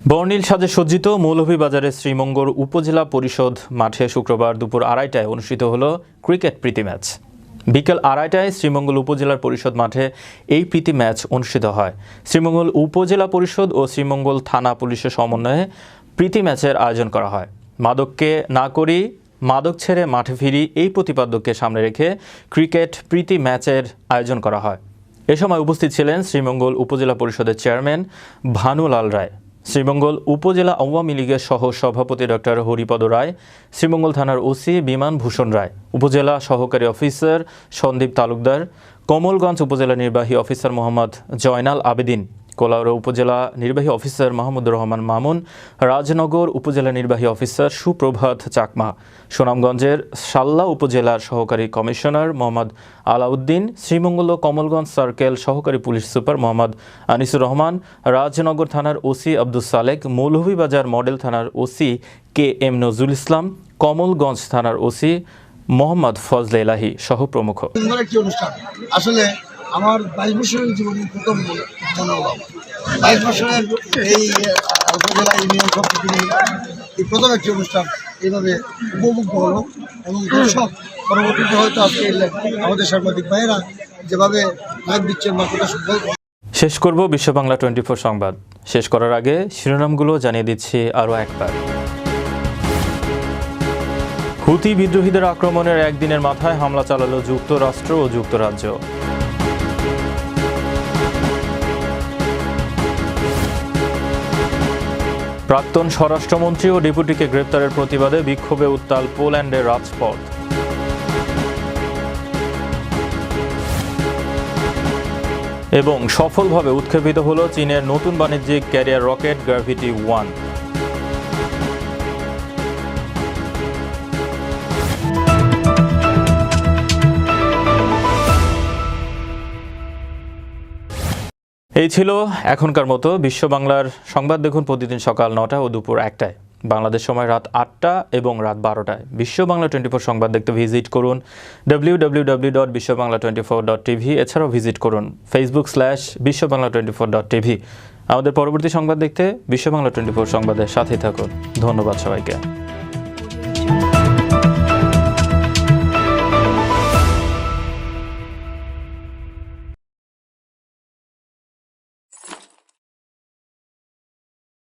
বর্ণিল সাজে সজ্জিত মৌলভীবাজারের শ্রীমঙ্গল উপজেলা পরিষদ মাঠে শুক্রবার দুপুর আড়াইটায় অনুষ্ঠিত হল ক্রিকেট প্রীতি ম্যাচ। বিকেল আড়াইটায় শ্রীমঙ্গল উপজেলার পরিষদ মাঠে এই প্রীতি ম্যাচ অনুষ্ঠিত হয়। শ্রীমঙ্গল উপজেলা পরিষদ ও শ্রীমঙ্গল থানা পুলিশের সমন্বয়ে প্রীতি ম্যাচের আয়োজন করা হয়। মাদককে না করি, মাদক ছেড়ে মাঠে ফিরি এই প্রতিপাদ্যকে সামনে রেখে ক্রিকেট প্রীতি ম্যাচের আয়োজন করা হয়। এ সময় উপস্থিত ছিলেন শ্রীমঙ্গল উপজেলা পরিষদের চেয়ারম্যান ভানুলাল রায়। শ্রীমঙ্গল উপজেলা আওয়ামী লীগের সহ সভাপতি ডক্টর হরিপদ রায়, শ্রীমঙ্গল থানার ওসি বিমান ভূষণ রায়, উপজেলা সহকারী অফিসার সন্দীপ তালুকদার, কমলগঞ্জ উপজেলা নির্বাহী অফিসার মোহাম্মদ জয়নাল আবেদিন। কোলাউড়া উপজেলা নির্বাহী অফিসার মাহমুদুর রহমান মামুন, রাজনগর উপজেলা নির্বাহী অফিসার সুপ্রভাত চাকমা, সুনামগঞ্জের সাল্লা উপজেলার সহকারী কমিশনার মোহাম্মদ আলাউদ্দিন, শ্রীমঙ্গল ও কমলগঞ্জ সার্কেল সহকারী পুলিশ সুপার মোহাম্মদ আনিসুর রহমান, রাজনগর থানার ওসি আব্দুল সালেক, মৌলভীবাজার মডেল থানার OC K M Nazrul Islam, Kamalganj থানার ওসি মোহাম্মদ ফজলে এলাহি সহ প্রমুখ। আসলে আমার বাইশ বছরের জীবনে প্রথম মনোভাব বাইশ বছরের এই উপজেলা ইউনিয়ন নিয়ে এই প্রথম একটি অনুষ্ঠান এইভাবে উপভোগ্য হলো এবং দর্শক পরবর্তীতে হয়তো আজকে আমাদের সাংবাদিক ভাইয়েরা যেভাবে লাইভ দিচ্ছেন বা কথা বলব শেষ করব বিশ্ব বাংলা টোয়েন্টি ফোর সংবাদ। শেষ করার আগে শিরোনামগুলো জানিয়ে দিচ্ছি আরও একবার। হুতি বিদ্রোহীদের আক্রমণের একদিনের মাথায় হামলা চালালো যুক্তরাষ্ট্র ও যুক্তরাজ্য। প্রাক্তন স্বরাষ্ট্রমন্ত্রী ও ডেপুটিকে গ্রেপ্তারের প্রতিবাদে বিক্ষোভে উত্তাল পোল্যান্ডের রাজপথ। এবং সফলভাবে উৎক্ষেপিত হল চীনের নতুন বাণিজ্যিক ক্যারিয়ার রকেট গ্র্যাভিটি ওয়ান। এই ছিল এখনকার মতো বিশ্ব বাংলার সংবাদ। দেখুন প্রতিদিন সকাল নটা ও দুপুর একটায়। বাংলাদেশ সময় রাত আটটা এবং রাত বারোটায়। বিশ্ব বাংলা টোয়েন্টি ফোর সংবাদ দেখতে ভিজিট করুন। W W W dot Bishwa Bangla twenty four dot TV এছাড়াও ভিজিট করুন Facebook slash Bishwa Bangla twenty four dot TV আমাদের পরবর্তী সংবাদ দেখতে বিশ্ব বাংলা টোয়েন্টি ফোর সংবাদের সাথেই থাকুন। ধন্যবাদ সবাইকে।